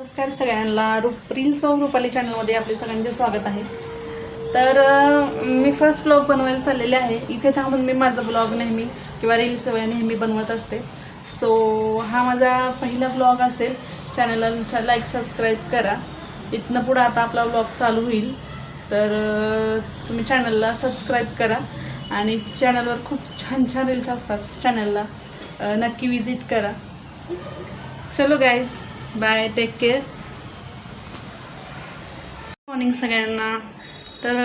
नमस्कार सगळ्यांना. रूप रील्स ऑफ रुपाली चॅनलमध्ये आपले सगळ्यांचे स्वागत आहे. तर मी फर्स्ट ब्लॉग बनवायला चाललेले आहे. इथे थांबून मी माझा ब्लॉग नेहमी किंवा रील्स नेहमी बनवत असते. सो हा माझा पहिला ब्लॉग असेल. चॅनलला लाईक सबस्क्राईब करा. इथनं पुढं आता आपला ब्लॉग चालू होईल. तर तुम्ही चॅनलला सबस्क्राईब करा. आणि चॅनलवर खूप छान छान रील्स असतात. चॅनलला नक्की विजिट करा. चलो guys bye take care morning सगळ्यांना. तर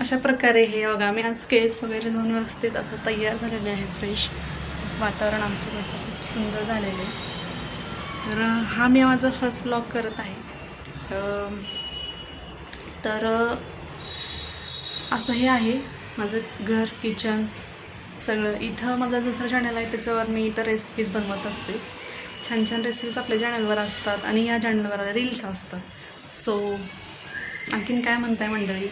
अशा प्रकारे हे बघा मी आज केस वगैरे धुवून व्यवस्थित असं तयार झालेले आहे फ्रेश वातावरण आमच्याकडचं खूप सुंदर झालेलं आहे. तर हा मी माझा फर्स्ट ब्लॉग करत आहे. तर असं हे आहे माझं घर किचन सगळं. इथं माझा जसं चॅनल आहे त्याच्यावर मी इथं रेसिपीज बनवत असते. छान छान रेसिपीज आपल्या चॅनलवर असतात आणि या चॅनलवर रील्स असतात. सो आणखीन काय म्हणताय मंडळी?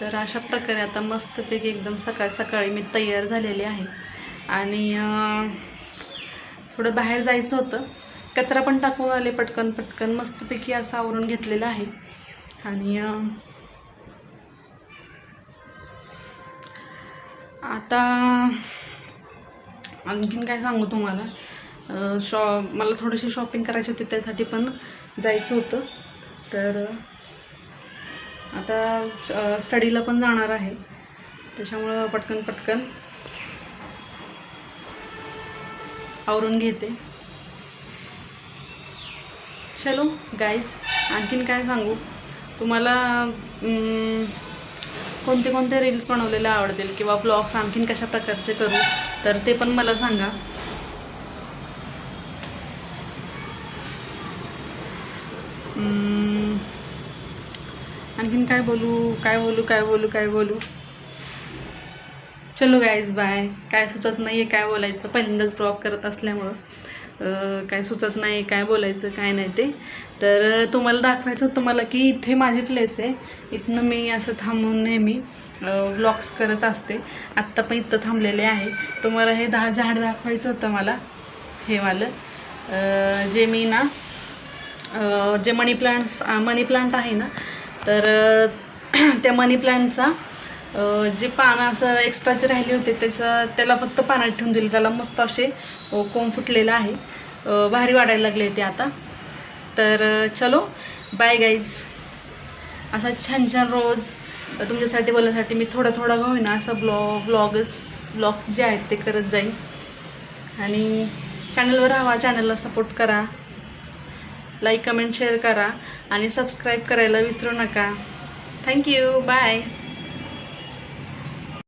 तर अशा प्रकारे आता मस्तपैकी एकदम सकाळ सकाळी मी तयार झालेली आहे. आणि थोडं बाहेर जायचं होतं. कचरा पण टाकून आले पटकन पटकन. मस्तपैकी असं आवरून घेतलेलं आहे. आणि आता आणखीन काय सांगू तुम्हाला? शॉ मला थोडीशी शॉपिंग करायची होती त्यासाठी पण जायचं होतं. तर आता स्टडीला पण जाणार आहे. त्याच्यामुळं पटकन पटकन आवरून घेते. चलो गाईज आणखीन काय सांगू? तुम्हाला कोणते कोणते रील्स बनवलेले आवडतील? किंवा ब्लॉग्स आणखीन कशा प्रकारचे करू? तर ते पण मला सांगा. आणखीन काय बोलू? काय बोलू? काय बोलू? काय बोलू? चलो गाईज बाय काय सुचत नाही आहे काय बोलायचं? पहिल्यांदाच ड्रॉप करत असल्यामुळं. काय सुचत नाही काय बोलायचं? काय नाही ते. तर तुम्हाला दाखवायचं होतं मला की इथे माझी प्लेस आहे. इथनं मी असं थांबून नेहमी व्लॉग्स करत असते. आत्ता पण इथं थांबलेले आहे. तुम्हाला हे दहा झाड दाखवायचं होतं मला. हे वालं. जे मी ना जे मनी प्लांट्स मनी प्लांट आहे ना तर त्या मनी प्लांटचा जे पानं असं एक्स्ट्राचे राहिले होते त्याचं त्याला फक्त पाण्यात ठेवून दिले. त्याला मस्त असे कोंब फुटलेलं आहे. भारी वाढायला लागले ते आता. तर चलो बाय गाईज असा छान छान रोज तुमच्यासाठी बोलण्यासाठी मी थोडा थोडा का होईना असं ब्लॉग ब्लॉगस ब्लॉग्स जे आहेत ते करत जाईन. आणि चॅनलवर राहा चॅनलला सपोर्ट करा. लाईक कमेंट शेअर करा आणि सबस्क्राईब करायला विसरू नका. Thank you bye